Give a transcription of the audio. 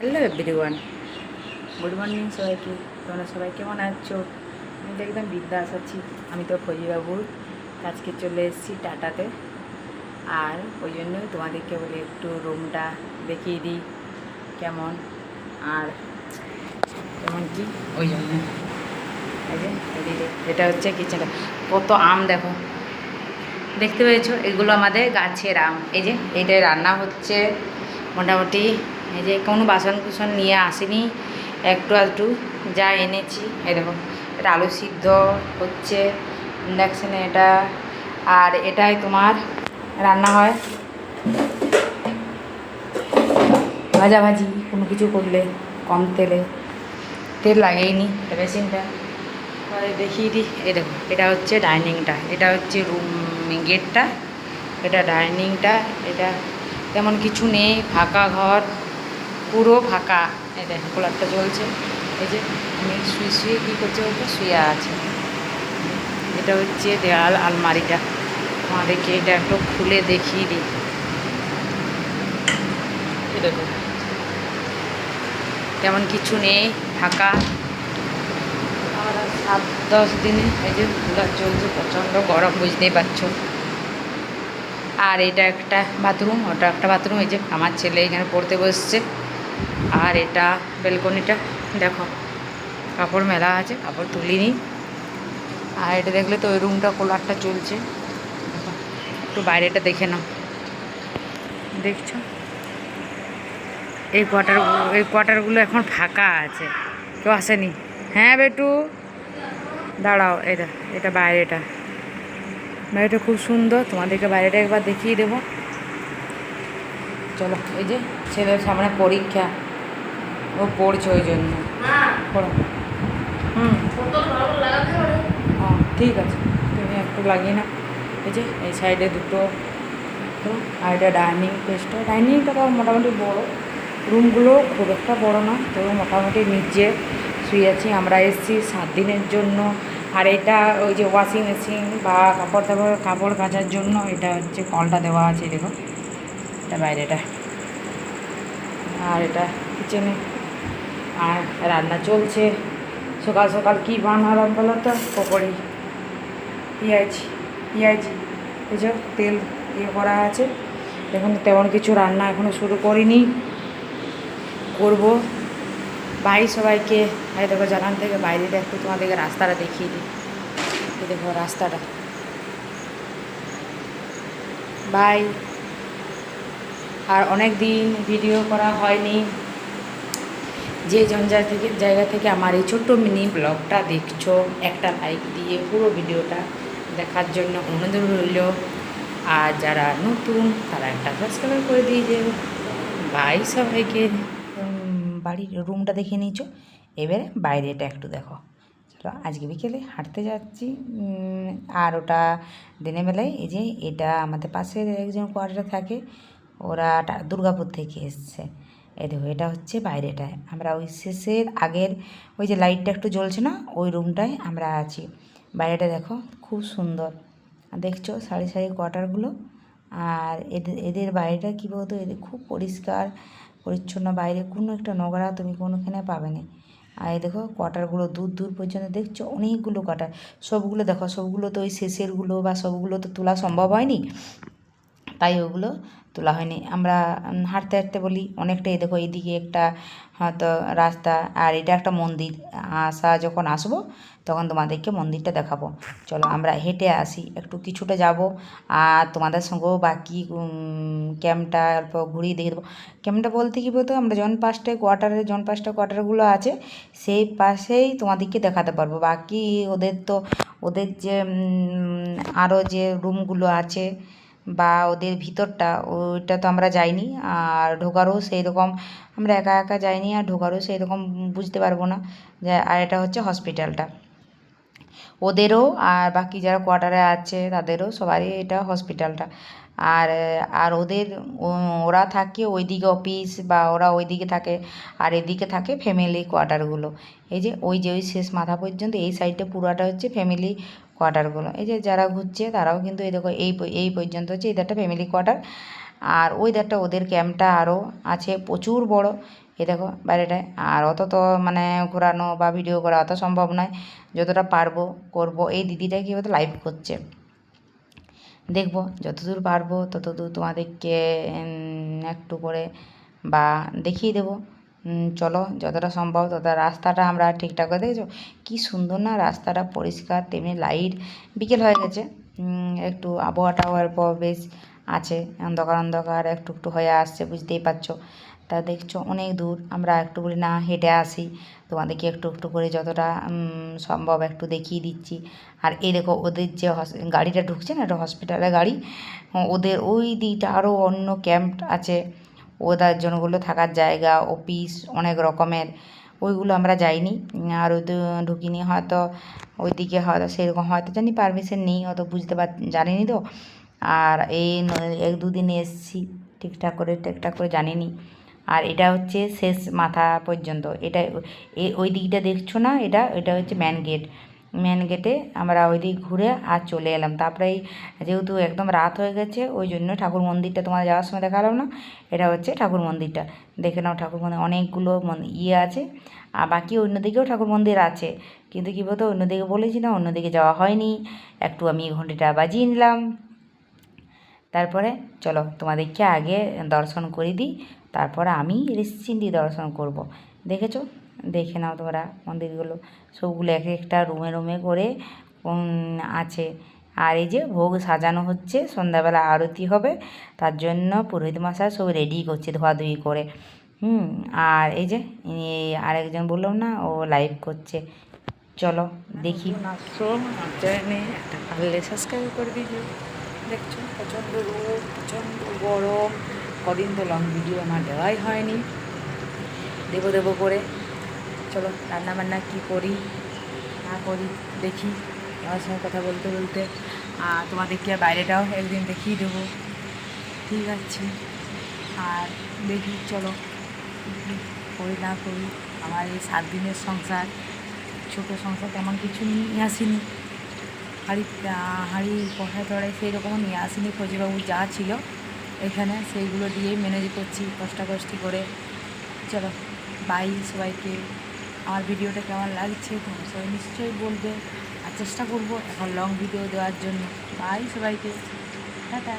Hello everyone good morning সবাইকে। তোমরা সবাই কেমন আছো? আমি তো একদম বিদ্যাস আছি। আমি তো ফৌজিবাবুর আজকে চলে এসেছি টাটাতে। আর ওই জন্যই তোমাদেরকে বলি, একটু রুমটা দেখিয়ে দিই কেমন। আর কেমন কি? ওই জন্য। এটা হচ্ছে কিচেনটা কত আম দেখো। দেখতে পেয়েছ? এগুলো আমাদের গাছের আম। এই যে, এইটাই রান্না হচ্ছে। মোটামুটি এই যে কোনো বাসন কুসন নিয়ে আসিনি, একটু আধটু যা এনেছি দেখো, এটা আলু সিদ্ধ হচ্ছে ইন্ডাকশানে এটা, আর এটাই তোমার রান্না হয়। ভাজাভাজি কোনো কিছু করলে কম তেলে, তেল লাগেইনি পরে দেখিয়ে দিই দেখো, এটা হচ্ছে ডাইনিংটা, এটা হচ্ছে রুম গেটটা, এটা ডাইনিংটা, এটা তেমন কিছু নেই, ফাঁকা ঘর। পুরো ফাঁকা। এই দেখো কুলারটা চলছে এই যে, আমি শুয়ে শুয়ে কী করছে বলতে? শুয়ে আছে। এটা হচ্ছে দেয়াল আলমারিটা। আমাদেরকে এটা একটু খুলে দেখিয়ে দিই। তেমন কিছু নেই, ফাঁকা। সাত, দশ দিনে এই যে কুলার চলছে প্রচণ্ড গরম, বুঝতেই পারছ। আর এটা একটা বাথরুম, ওটা একটা বাথরুম, এই যে আমার ছেলে এখানে পড়তে বসছে। আর এটা বেলকনিটা, দেখো, কাপড় মেলা আছে, কাপড় তুলিনি। আর এটা দেখলে তো ওই রুমটা, কোলারটা চলছে। একটু বাইরেটা দেখে নাও। দেখছ? এই কোয়ার্টার, এই কোয়ার্টারগুলো এখন ফাঁকা আছে, কেউ আসেনি। হ্যাঁ বেটু? দাঁড়াও, এটা এটা বাইরেটা। বাইরেটা খুব সুন্দর, তোমাদেরকে বাইরেটা একবার দেখিয়ে দেবো। চলো, এই যে ছেলের সামনে পরীক্ষা। ও পড়ছে ওই জন্য। হুম। ও ঠিক আছে। তুমি একটু লাগিয়ে না এই যে এই সাইডে দুটো আর এটা ডাইনিং প্লেসটা ডাইনিংটা তো মোটামুটি বড়। রুমগুলো খুব একটা বড় না তো মোটামুটি নিচে শুয়ে আছি। আমরা এসেছি সাত দিনের জন্য। আর এটা ওই যে ওয়াশিং মেশিন বা কাপড় টাপড় কাপড় কাচার জন্য এটা হচ্ছে কলটা দেওয়া আছে দেখো। এটা বাইরেটা। আর এটা কিচেনে আর রান্না চলছে। সকাল সকাল কী বানালাম বলো তো? পকোড়ি, পেঁয়াজ পেঁয়াজ যে তেল ইয়ে করা আছে। এখন তেমন কিছু রান্না এখনও শুরু করিনি। করব। বাই সবাইকে এই দেখো জানান থেকে বাইরে একটু তোমাদেরকে রাস্তাটা দেখিয়ে দিই। দেখো রাস্তাটা। বাই। আর অনেক দিন ভিডিও করা হয়নি। যে জঞ্জার থেকে জায়গা থেকে আমার এই ছোট্ট মিনি ব্লগটা দেখছ, একটা লাইক দিয়ে পুরো ভিডিওটা দেখার জন্য অনুরোধ রইল। আর যারা নতুন, তারা একটা সাবস্ক্রাইব করে দিয়ে যে ভাই সবাইকে। বাড়ির রুমটা দেখে নিয়েছো। এবারে বাইরেটা একটু দেখো। চলো, আজকে বিকেলে হাঁটতে যাচ্ছি। আর ওটা দিনের বেলায় এই যে এটা আমাদের পাশের একজন কোয়ার্টারে থাকে। ওরা দুর্গাপুর থেকে এসছে। এই দেখো, এটা হচ্ছে বাইরেটায়। আমরা ওই শেষের আগের ওই যে লাইটটা একটু জ্বলছে না, ওই রুমটায় আমরা আছি। বাইরেটা দেখো, খুব সুন্দর। দেখছ, সারি সারি কোয়ার্টারগুলো আর এদের এদের বাইরেটা কী বলতো, এদের খুব পরিষ্কার, পরিচ্ছন্ন। বাইরে কোনো একটা নোংরা তুমি কোনোখানে পাবে না। আর এই দেখো কোয়ার্টারগুলো দূর দূর পর্যন্ত দেখছ, অনেকগুলো কোয়ার্টার সবগুলো দেখো, সবগুলো তো ওই শেষেরগুলো বা সবগুলো তো তোলা সম্ভব হয়নি। তাই ওগুলো তোলা হয়নি। আমরা হাঁটতে হাঁটতে বলি, অনেকটা এই দেখো এইদিকে একটা, হয়তো রাস্তা, আর এটা একটা মন্দির। আসা যখন আসব, তখন তোমাদেরকে মন্দিরটা দেখাবো। চলো আমরা হেঁটে আসি, একটু কিছুটা যাব, আর তোমাদের সঙ্গেও বাকি ক্যাম্পটা অল্প ঘুরিয়ে দেখে দেবো। ক্যাম্পটা বলতে কী বলতো, আমরা জন পাঁচটা কোয়ার্টারে, জন পাঁচটা কোয়ার্টারগুলো আছে, সেই পাশেই তোমাদেরকে দেখাতে পারব। বাকি ওদের তো, ওদের যে আরও যে রুমগুলো আছে বা ওদের ভিতরটা, ওইটা তো আমরা যাইনি। আর ঢোকারও সেই রকম আমরা একা একা যাইনি আর ঢোকারও সেই রকম বুঝতে পারব না যে, আর এটা হচ্ছে হসপিটালটা। ওদেরও আর বাকি যারা কোয়ার্টারে আছে, তাদেরও সবারই এটা হসপিটালটা। আর আর ওদের ওরা থাকে ওইদিকে অফিস বা ওরা ওইদিকে থাকে, আর এদিকে থাকে ফ্যামিলি কোয়ার্টারগুলো এই যে, ওই যে, ওই শেষ মাথা পর্যন্ত এই সাইডটা পুরাটা হচ্ছে ফ্যামিলি কোয়ার্টারগুলো এই যে, যারা ঘুরছে তারাও কিন্তু এই দেখো, এই এই পর্যন্ত হচ্ছে একটা ফ্যামিলি কোয়ার্টার আর ওই একটা ওদের ক্যাম্পটা আরও আছে, প্রচুর বড়। এ দেখো, বাইরেটায়। আর অত তো মানে ঘোরানো বা ভিডিও করা অত সম্ভব নয়। যতটা পারব করব। এই দিদিটা কী হতো লাইভ করছে। দেখব, যতদূর পারব ততদূর তোমাদেরকে একটু করে বা দেখিয়ে দেবো। চলো, যতটা সম্ভব ততটা রাস্তাটা আমরা ঠিকঠাক করে দেখেছ? কী সুন্দর না রাস্তাটা পরিষ্কার, তেমনি লাইট বিকেল হয়ে গেছে। একটু আবহাওয়াটা অল্প বেশ আছে, অন্ধকার অন্ধকার একটু একটু হয়ে আসছে, বুঝতেই পারছ। তা দেখছ, অনেক দূর। আমরা একটু করে না, হেঁটে আসি। তোমাদেরকে একটু একটু করে যতটা সম্ভব একটু দেখিয়ে দিচ্ছি। আর এই দেখো, ওদের যে গাড়িটা ঢুকছে না, এটা হসপিটালের গাড়ি। ওদের ওই দিকটা আরও অন্য ক্যাম্প আছে। ওদের জনগুলো থাকার জায়গা অফিস অনেক রকমের। ওইগুলো আমরা যাইনি। আর ওই ঢুকিনি হয়তো, ওইদিকে হয়তো সেরকম হয়তো জানি পারমিশন নেই অত বুঝতে পার, জানিনি তো। আর এই এক দুদিন এসছি, ঠিকঠাক করে ঠিকঠাক করে জানিনি। আর এটা হচ্ছে শেষ মাথা পর্যন্ত। এটা ওই দিকটা দেখছ না? এটা এটা হচ্ছে ম্যান গেট মেন গেটে আমরা ওই দিক ঘুরে আর চলে এলাম। তারপরে যেহেতু একদম রাত হয়ে গেছে, ওই জন্য ঠাকুর মন্দিরটা তোমার যাওয়ার সময় দেখালাম না। এটা হচ্ছে ঠাকুর মন্দিরটা। দেখে নাও ঠাকুর মন্দির, অনেকগুলো ইয়ে আছে। আর বাকি অন্যদিকেও ঠাকুর মন্দির আছে। কিন্তু কী বলতো, অন্যদিকে বলেছি না, অন্যদিকে যাওয়া হয়নি। একটু আমি ঘন্টিটা বাজিয়ে নিলাম। তারপরে চলো তোমাদেরকে আগে দর্শন করে দিই। তারপরে আমি নিশ্চিন্তি দর্শন করব। দেখেছ? দেখে নাও তোমরা মন্দিরগুলো। সবগুলো এক একটা রুমে রুমে করে আছে। আর এই যে ভোগ সাজানো হচ্ছে, সন্ধ্যাবেলা আরতি হবে, তার জন্য পুরোহিত মশাই সব রেডি করছে ধোয়াধুয়ি করে। হুম, আর এই যে আরেকজন বললাম না, ও লাইভ করছে। চলো, দেখি। একটা পারলে সাবস্ক্রাইব করে দেখছ, প্রচণ্ড রোদ, প্রচণ্ড গরম। কদিন তো লং ভিডিও আমার দেওয়াই হয়নি। দেবো দেবো করে। চলো রান্না বান্না কী করি, না করি, দেখি। আমার সঙ্গে কথা বলতে বলতে। আর তোমাদেরকে বাইরেটাও একদিন দেখিয়ে দেবো। ঠিক আছে। আর দেখি, চলো। করি, না করি। আমার এই সাত দিনের সংসার, ছোটো সংসার তেমন কিছু নিয়ে আসিনি। হাঁড়ি হাঁড়ি কষা চড়াই সেই রকমও নিয়ে আসিনি। ফৌজিবাবু যা ছিল এখানে সেইগুলো দিয়েই ম্যানেজ করছি, কষ্টাকষ্টি করে। চলো বাই সবাইকে। আমার ভিডিওটা কেমন লাগছে তোমরা সবাই নিশ্চয়ই বলবে। আর চেষ্টা করব এখন লং ভিডিও দেওয়ার জন্য। বাই সবাইকে। টাটা।